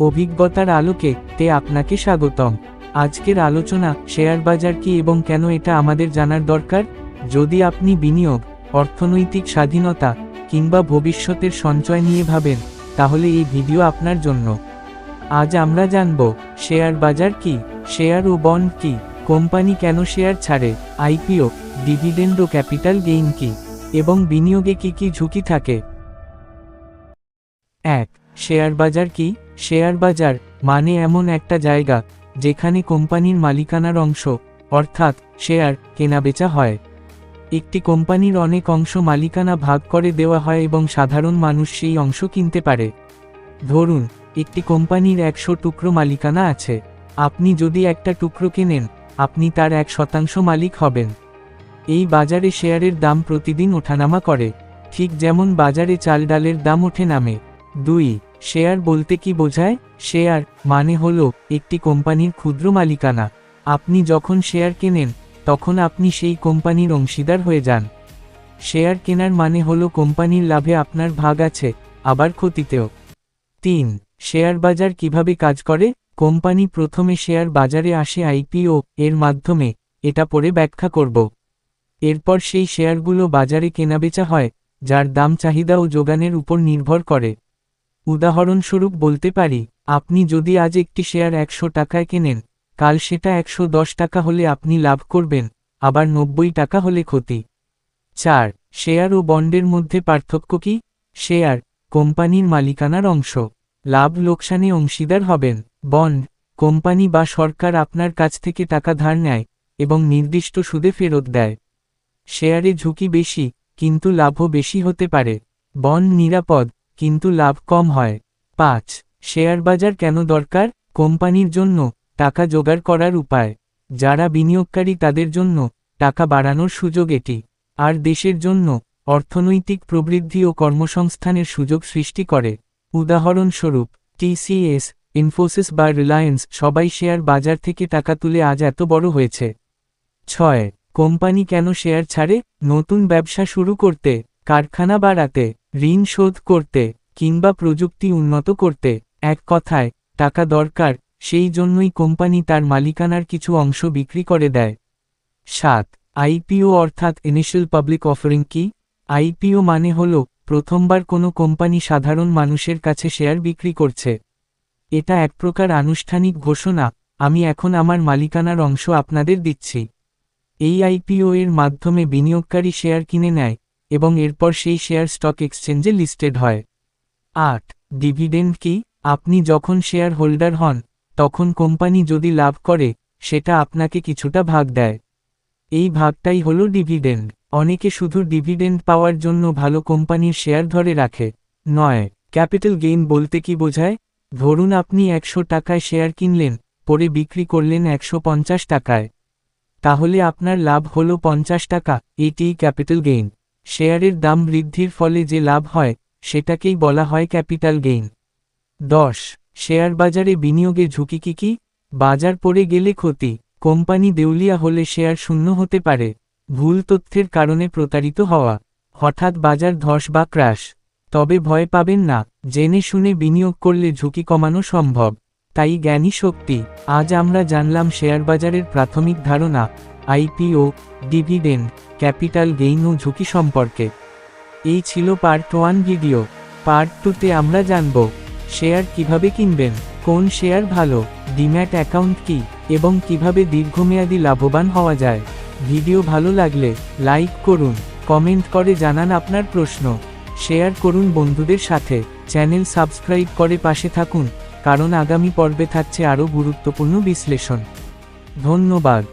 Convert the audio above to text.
অভিজ্ঞতার আলোকে তে আপনাকে স্বাগতম। আজকের আলোচনা শেয়ার বাজার কি এবং কেন এটা আমাদের জানার দরকার? যদি আপনি বিনিয়োগ, অর্থনৈতিক স্বাধীনতা কিংবা ভবিষ্যতের সঞ্চয় নিয়ে ভাবেন, তাহলে এই ভিডিও আপনার জন্য। আজ আমরা জানব, শেয়ার বাজার কি? শেয়ার ও বন্ড কি? কোম্পানি কেন শেয়ার ছাড়ে? আইপিও, ডিভিডেন্ড ও ক্যাপিটাল গেইন কি? এবং বিনিয়োগে কি কি ঝুঁকি থাকে? এক শেয়ার বাজার কি? শেয়ার বাজার মানে এমন একটা জায়গা যেখানে কোম্পানির মালিকানার অংশ, অর্থাৎ শেয়ার কেনাবেচা হয়। একটি কোম্পানির অনেক অংশ মালিকানা ভাগ করে দেওয়া হয় এবং সাধারণ মানুষ সেই অংশ কিনতে পারে। ধরুন, একটি কোম্পানির একশো টুকরো মালিকানা আছে। আপনি যদি একটা টুকরো কেনেন, আপনি তার এক শতাংশ মালিক হবেন। এই বাজারে শেয়ারের দাম প্রতিদিন ওঠানামা করে। ঠিক যেমন বাজারে চাল ডালের দাম ওঠে নামে। দুই শেয়ার বলতে কি বোঝায়? শেয়ার মানে হলো, একটি কোম্পানির ক্ষুদ্র মালিকানা। আপনি যখন শেয়ার কেনেন, তখন আপনি সেই কোম্পানির অংশীদার হয়ে যান। শেয়ার কেনার মানে হলো কোম্পানির লাভে আপনার ভাগ আছে, আবার ক্ষতিতেও। তিন, শেয়ার বাজার কীভাবে কাজ করে? কোম্পানি প্রথমে শেয়ার বাজারে আসে আইপিও এর মাধ্যমে, এটা পরে ব্যাখ্যা করব। এরপর সেই শেয়ারগুলো বাজারে কেনাবেচা হয়, যার দাম চাহিদা ও যোগানের উপর নির্ভর করে। উদাহরণস্বরূপ বলতে পারি, আপনি যদি আজ একটি শেয়ার একশো টাকায় কেনেন, কাল সেটা একশো দশ টাকা হলে আপনি লাভ করবেন, আবার নব্বই টাকা হলে ক্ষতি। চার, শেয়ার ও বন্ডের মধ্যে পার্থক্য কি? শেয়ার, কোম্পানির মালিকানার অংশ। লাভ লোকসানে অংশীদার হবেন। বন্ড, কোম্পানি বা সরকার আপনার কাছ থেকে টাকা ধার নেয় এবং নির্দিষ্ট সুদে ফেরত দেয়। শেয়ারে ঝুঁকি বেশি, কিন্তু লাভও বেশি হতে পারে। বন্ড নিরাপদ কিন্তু লাভ কম হয়। পাঁচ, শেয়ার বাজার কেন দরকার? কোম্পানির জন্য টাকা জোগাড় করার উপায়। যারা বিনিয়োগকারী তাদের জন্য টাকা বাড়ানোর সুযোগ এটি। আর দেশের জন্য অর্থনৈতিক প্রবৃদ্ধি ও কর্মসংস্থানের সুযোগ সৃষ্টি করে। উদাহরণস্বরূপ, টিসিএস, ইনফোসিস বা রিলায়েন্স সবাই শেয়ার বাজার থেকে টাকা তুলে আজ এত বড় হয়েছে। ছয়, কোম্পানি কেন শেয়ার ছাড়ে? নতুন ব্যবসা শুরু করতে কারখানা বাড়াতে, ঋণ শোধ করতে কিংবা প্রযুক্তি উন্নত করতে, এক কথায়, টাকা দরকার, সেই জন্যই কোম্পানি তার মালিকানার কিছু অংশ বিক্রি করে দেয়। সাত আইপিও অর্থাৎ ইনিশিয়াল পাবলিক অফারিং কি? আইপিও মানে হল, প্রথমবার কোনো কোম্পানি সাধারণ মানুষের কাছে শেয়ার বিক্রি করছে। এটা এক প্রকার আনুষ্ঠানিক ঘোষণা, আমি এখন আমার মালিকানার অংশ আপনাদের দিচ্ছি। এই আইপিও এর মাধ্যমে বিনিয়োগকারী শেয়ার কিনে নেয় এবং এরপর সেই শেয়ার স্টক এক্সচেঞ্জে লিস্টেড হয়। আট, ডিভিডেন্ড কি? আপনি যখন শেয়ার হোল্ডার হন, তখন কোম্পানি যদি লাভ করে, সেটা আপনাকে কিছুটা ভাগ দেয়। এই ভাগটাই হলো ডিভিডেন্ড। অনেকে শুধু ডিভিডেন্ড পাওয়ার জন্য ভালো কোম্পানির শেয়ার ধরে রাখে। নয়, ক্যাপিটাল গেইন বলতে কি বোঝায়? ধরুন আপনি একশো টাকায় শেয়ার কিনলেন, পরে বিক্রি করলেন একশো পঞ্চাশ টাকায়। তাহলে আপনার লাভ হলো পঞ্চাশ টাকা, এটিই ক্যাপিটাল গেইন। শেয়ারের দাম বৃদ্ধির ফলে যে লাভ হয়, সেটাকেই বলা হয় ক্যাপিটাল গেইন। দশ, শেয়ার বাজারে বিনিয়োগে ঝুঁকি কি কি? বাজার পড়ে গেলে ক্ষতি, কোম্পানি দেউলিয়া হলে শেয়ার শূন্য হতে পারে, ভুল তথ্যের কারণে প্রতারিত হওয়া, হঠাৎ বাজার ধস বা ক্রাশ। তবে ভয় পাবেন না, জেনে শুনে বিনিয়োগ করলে ঝুঁকি কমানো সম্ভব। তাই জ্ঞানী শক্তি, আজ আমরা জানলাম শেয়ার বাজারের প্রাথমিক ধারণা, আইপিও, ডিভিডেন্ড। ক্যাপিটাল গেইন ও ঝুঁকি সম্পর্কে। এই ছিল পার্ট ওয়ান ভিডিও। পার্ট টুতে আমরা জানব, শেয়ার কীভাবে কিনবেন, কোন শেয়ার ভালো, ডিম্যাট অ্যাকাউন্ট কি, এবং কীভাবে দীর্ঘমেয়াদী লাভবান হওয়া যায়। ভিডিও ভালো লাগলে লাইক করুন, কমেন্ট করে জানান আপনার প্রশ্ন। শেয়ার করুন বন্ধুদের সাথে, চ্যানেল সাবস্ক্রাইব করে পাশে থাকুন, কারণ আগামী পর্বে থাকছে আরও গুরুত্বপূর্ণ বিশ্লেষণ। ধন্যবাদ।